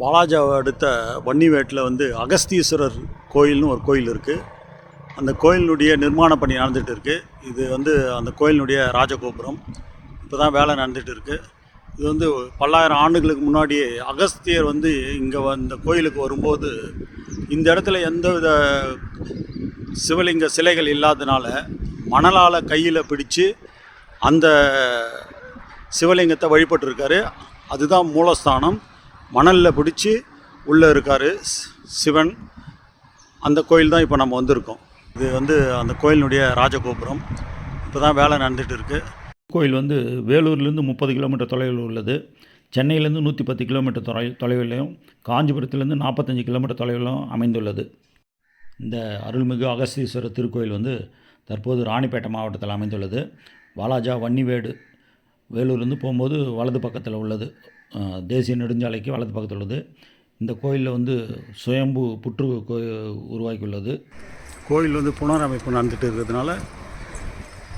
பாலாஜாவை அடுத்த வன்னிவேட்டில் வந்து அகஸ்தீஸ்வரர் கோயில்னு ஒரு கோயில் இருக்குது அந்த கோயிலினுடைய நிர்மாண பணி நடந்துகிட்டு இருக்குது இது வந்து அந்த கோயிலினுடைய ராஜகோபுரம். இப்போ தான் வேலை நடந்துகிட்டு இருக்குது இது வந்து பல்லாயிரம் ஆண்டுகளுக்கு முன்னாடி அகஸ்தியர் வந்து இங்கே இந்த கோயிலுக்கு வரும்போது இந்த இடத்துல எந்தவித சிவலிங்க சிலைகள் இல்லாதனால மணலால் கையில் பிடிச்சு அந்த சிவலிங்கத்தை வழிபட்டிருக்காரு அதுதான் மூலஸ்தானம். மணலில் பிடிச்சி உள்ளே இருக்கார் சிவன். அந்த கோயில் தான் இப்போ நம்ம வந்திருக்கோம். இது வந்து அந்த கோயிலினுடைய ராஜகோபுரம். இப்போ தான் வேலை நடந்துகிட்டு இருக்குது கோயில் வந்து வேலூர்லேருந்து முப்பது கிலோமீட்டர் தொலைவில் உள்ளது. சென்னையிலேருந்து நூற்றி பத்து கிலோமீட்டர் தொலை தொலைவிலையும் காஞ்சிபுரத்துலேருந்து நாற்பத்தஞ்சு கிலோமீட்டர் தொலைவிலும் அமைந்துள்ளது. இந்த அருள்மிகு அகஸ்தீஸ்வரர் திருக்கோயில் வந்து தற்போது ராணிப்பேட்டை மாவட்டத்தில் அமைந்துள்ளது. வாலாஜா வன்னிவேடு வேலூர்லேருந்து போகும்போது வலது பக்கத்தில் உள்ளது. தேசிய நெடுஞ்சாலைக்கு வலது பக்கத்தில் உள்ளது. இந்த கோயிலில் வந்து சுயம்பு புற்று உருவாக்கியுள்ளது. கோயில் வந்து புனரமைப்பு நடந்துட்டு இருக்கிறதுனால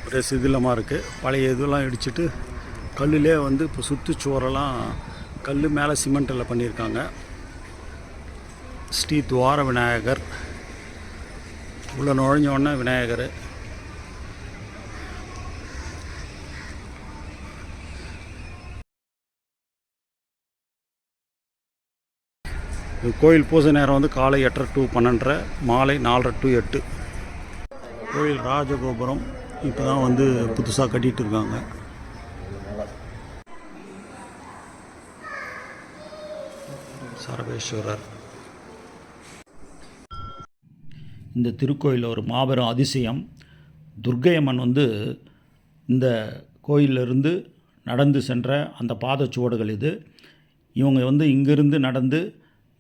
ஒரே சிதிலமாக இருக்குது பழைய இதெல்லாம் இடிச்சிட்டு கல்லுலே வந்து இப்போ சுற்றுச்சுவரெல்லாம் கல் மேலே சிமெண்ட்டில் பண்ணியிருக்காங்க. ஸ்ரீ துவார விநாயகர் உள்ள நுழைஞ்ச உடனே விநாயகர். கோயில் பூஜை நேரம் வந்து காலை எட்டரை டு பன்னெண்டரை மாலை நாலரை டு எட்டு. கோயில் ராஜகோபுரம் இப்போ தான் வந்து புதுசாக கட்டிகிட்டு இருக்காங்க. சரவேஸ்வரர் இந்த திருக்கோயிலில் ஒரு மாபெரும் அதிசயம். துர்க்கையம்மன் வந்து இந்த கோயிலிருந்து நடந்து சென்ற அந்த பாதச்சுவடுகள் இது. இவங்க வந்து இங்கிருந்து நடந்து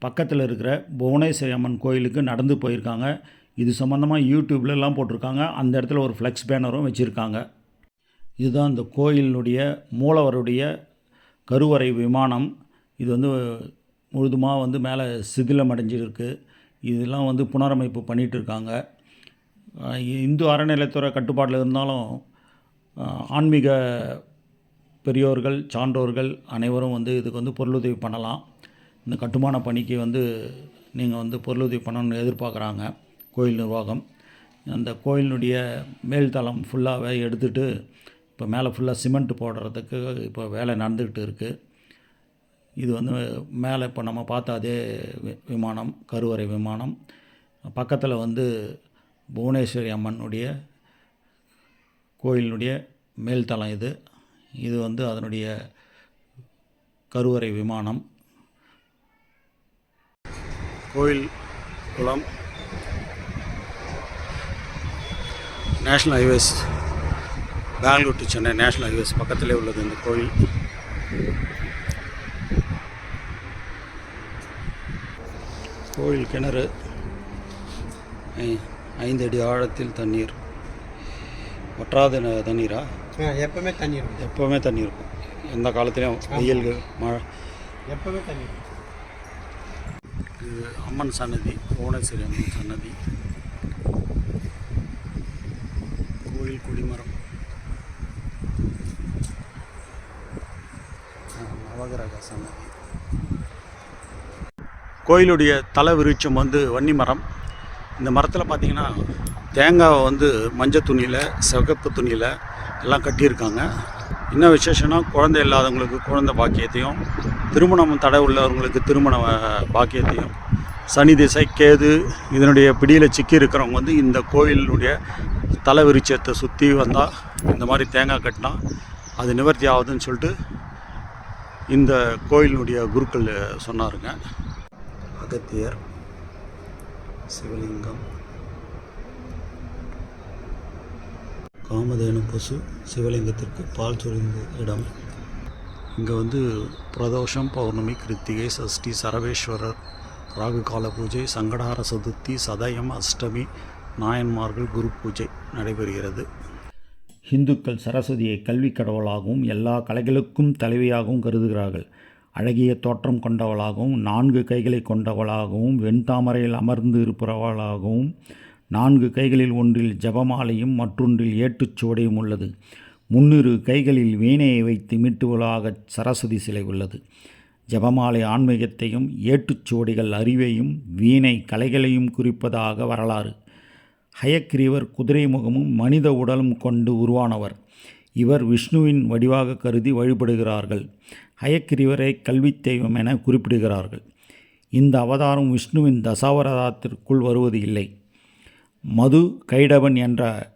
பக்கத்தில் இருக்கிற புவனேஸ்வரி அம்மன் கோயிலுக்கு நடந்து போயிருக்காங்க. இது சம்மந்தமாக யூடியூப்லலாம் போட்டிருக்காங்க. அந்த இடத்துல ஒரு ஃப்ளெக்ஸ் பேனரும் வச்சுருக்காங்க. இதுதான் இந்த கோயிலினுடைய மூலவருடைய கருவறை விமானம். இது வந்து முழுதுமாக வந்து மேலே சிதிலம் அடைஞ்சிருக்கு. இதெல்லாம் வந்து புனரமைப்பு பண்ணிகிட்டு இருக்காங்க இந்து அறநிலைத்துறை கட்டுப்பாட்டில் இருந்தாலும் ஆன்மீக பெரியோர்கள் சான்றோர்கள் அனைவரும் வந்து இதுக்கு வந்து பொருளுதவி பண்ணலாம். இந்த கட்டுமான பணிக்கு வந்து நீங்கள் வந்து பொருளுதவி பண்ணணும்னு எதிர்பார்க்குறாங்க. கோயில் நிர்வாகம். அந்த கோயிலினுடைய மேல்தளம் ஃபுல்லாகவே எடுத்துட்டு இப்போ மேலே ஃபுல்லாக சிமெண்ட் போடுறதுக்கு இப்போ வேலை நடந்துக்கிட்டு இருக்குது இது வந்து மேலே இப்போ நம்ம பார்த்த அதே வி- விமானம் கருவறை விமானம். பக்கத்தில் வந்து புவனேஸ்வரி அம்மனுடைய கோயிலினுடைய மேல்தளம் இது. இது வந்து அதனுடைய கருவறை விமானம். கோயில் குளம். National highways Bengaluru to Chennai national highways பக்கத்திலே உள்ளது இந்த கோயில். கோயில் கிணறு ஐ- ஐந்து அடி ஆழத்தில் தண்ணீர். வற்றாத தண்ணீரா? எப்பவுமே தண்ணி இருக்கும். எப்போவுமே தண்ணி இருக்கும். எந்த காலத்துலேயும் வெயில்கள் மழை. எப்பவுமே தண்ணி அம்மன் சன்னதி புவனேஸ்வரி அம்மன் சன்னதி. கோயில் கொடிமரம். நவகிரக சன்னதி. கோயிலுடைய தலை விருட்சம் வந்து வன்னி மரம். இந்த மரத்தில் பார்த்தீங்கன்னா தேங்காவை வந்து மஞ்சள் துணியில் சிவப்பு துணியில் எல்லாம் கட்டியிருக்காங்க. என்ன விசேஷம்னா குழந்தை இல்லாதவங்களுக்கு குழந்தை பாக்கியத்தையும் திருமணம் தடை உள்ளவங்களுக்கு திருமண பாக்கியத்தையும். சனி திசை கேது இதனுடைய பிடியில் சிக்கி இருக்கிறவங்க வந்து இந்த கோயிலினுடைய தலை விருட்சத்தை சுற்றி வந்தால் இந்த மாதிரி தேங்காய் கட்டினா அது நிவர்த்தி ஆகுதுன்னு சொல்லிட்டு இந்த கோயிலினுடைய குருக்கள் சொன்னாருங்க. அகத்தியர் சிவலிங்கம் காமதேனு பசு சிவலிங்கத்திற்கு பால் சொரிந்த இடம். இங்கே வந்து பிரதோஷம் பௌர்ணமி கிருத்திகை சஷ்டி சரவேஸ்வரர் ராகு கால பூஜை சங்கடார சதுர்த்தி சதயம் அஷ்டமி நாயன்மார்கள் குரு பூஜை நடைபெறுகிறது. இந்துக்கள் சரஸ்வதியை கல்வி கடவுளாகவும் எல்லா கலைகளுக்கும் தலைவியாகவும் கருதுகிறார்கள். அழகிய தோற்றம் கொண்டவளாகவும் நான்கு கைகளை கொண்டவளாகவும் வெண்தாமரையில் அமர்ந்து இருப்பவளாகவும் நான்கு கைகளில் ஒன்றில் ஜபமாலையும் மற்றொன்றில் ஏட்டுச்சுவடையும் உள்ளது. முன்னிரு கைகளில் வீணையை வைத்து மீட்டுவலாக சரஸ்வதி சிலை உள்ளது. ஜபமாலை ஆன்மீகத்தையும் ஏட்டுச்சுவடிகள் அறிவையும் வீணை கலைகளையும் குறிப்பதாக வரலாறு. ஹயக்கிரீவர் குதிரை முகமும் மனித உடலும் கொண்டு உருவானவர். இவர் விஷ்ணுவின் வடிவாக கருதி வழிபடுகிறார்கள். ஹயக்கிரீவரை கல்வித் தெய்வம் என குறிப்பிடுகிறார்கள். இந்த அவதாரம் விஷ்ணுவின் தசாவதாரத்திற்குள் வருவது இல்லை. மது கைடவன் என்ற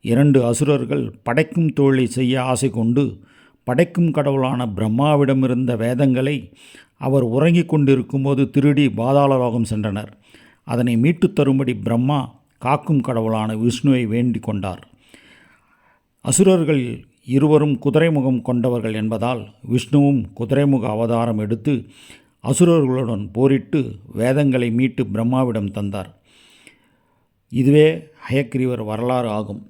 இரண்டு அசுரர்கள் படைக்கும் தொழிலை செய்ய ஆசை கொண்டு படைக்கும் கடவுளான பிரம்மாவிடமிருந்த வேதங்களை அவர் உறங்கிக் கொண்டிருக்கும்போது திருடி பாதாளலோகம் சென்றனர். அதனை மீட்டுத் தரும்படி பிரம்மா காக்கும் கடவுளான விஷ்ணுவை வேண்டிக் கொண்டார். அசுரர்கள் இருவரும் குதிரைமுகம் கொண்டவர்கள் என்பதால் விஷ்ணுவும் குதிரைமுக அவதாரம் எடுத்து அசுரர்களுடன் போரிட்டு வேதங்களை மீட்டு பிரம்மாவிடம் தந்தார். இதுவே ஹயக்கிரீவர் வரலாறு ஆகும்.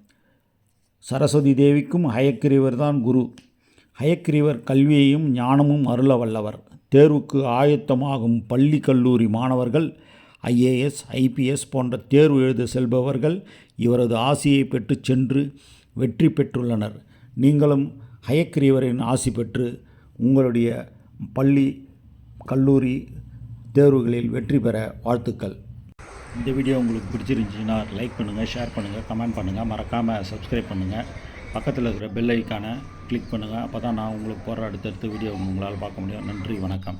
சரஸ்வதி தேவிக்கும் ஹயக்கிரீவர் தான் குரு. ஹயக்கிரீவர் கல்வியையும் ஞானமும் அருள வல்லவர். தேர்வுக்கு ஆயத்தமாகும் பள்ளி கல்லூரி மாணவர்கள் ஐஏஎஸ் ஐபிஎஸ் போன்ற தேர்வு எழுத செல்பவர்கள் இவரது ஆசியை பெற்று சென்று வெற்றி பெற்றுள்ளனர். நீங்களும் ஹயக்கிரீவரின் ஆசி பெற்று உங்களுடைய பள்ளி கல்லூரி தேர்வுகளில் வெற்றி பெற வாழ்த்துக்கள். இந்த வீடியோ உங்களுக்கு பிடிச்சிருந்துச்சின்னா லைக் பண்ணுங்கள் ஷேர் பண்ணுங்கள் கமெண்ட் பண்ணுங்கள் மறக்காமல் சப்ஸ்கிரைப் பண்ணுங்கள் பக்கத்தில் இருக்கிற பெல் ஐக்கானை கிளிக் பண்ணுங்கள் அப்போ தான் நான் உங்களுக்கு போகிற அடுத்தடுத்த வீடியோ உங்களால் பார்க்க முடியும். நன்றி வணக்கம்.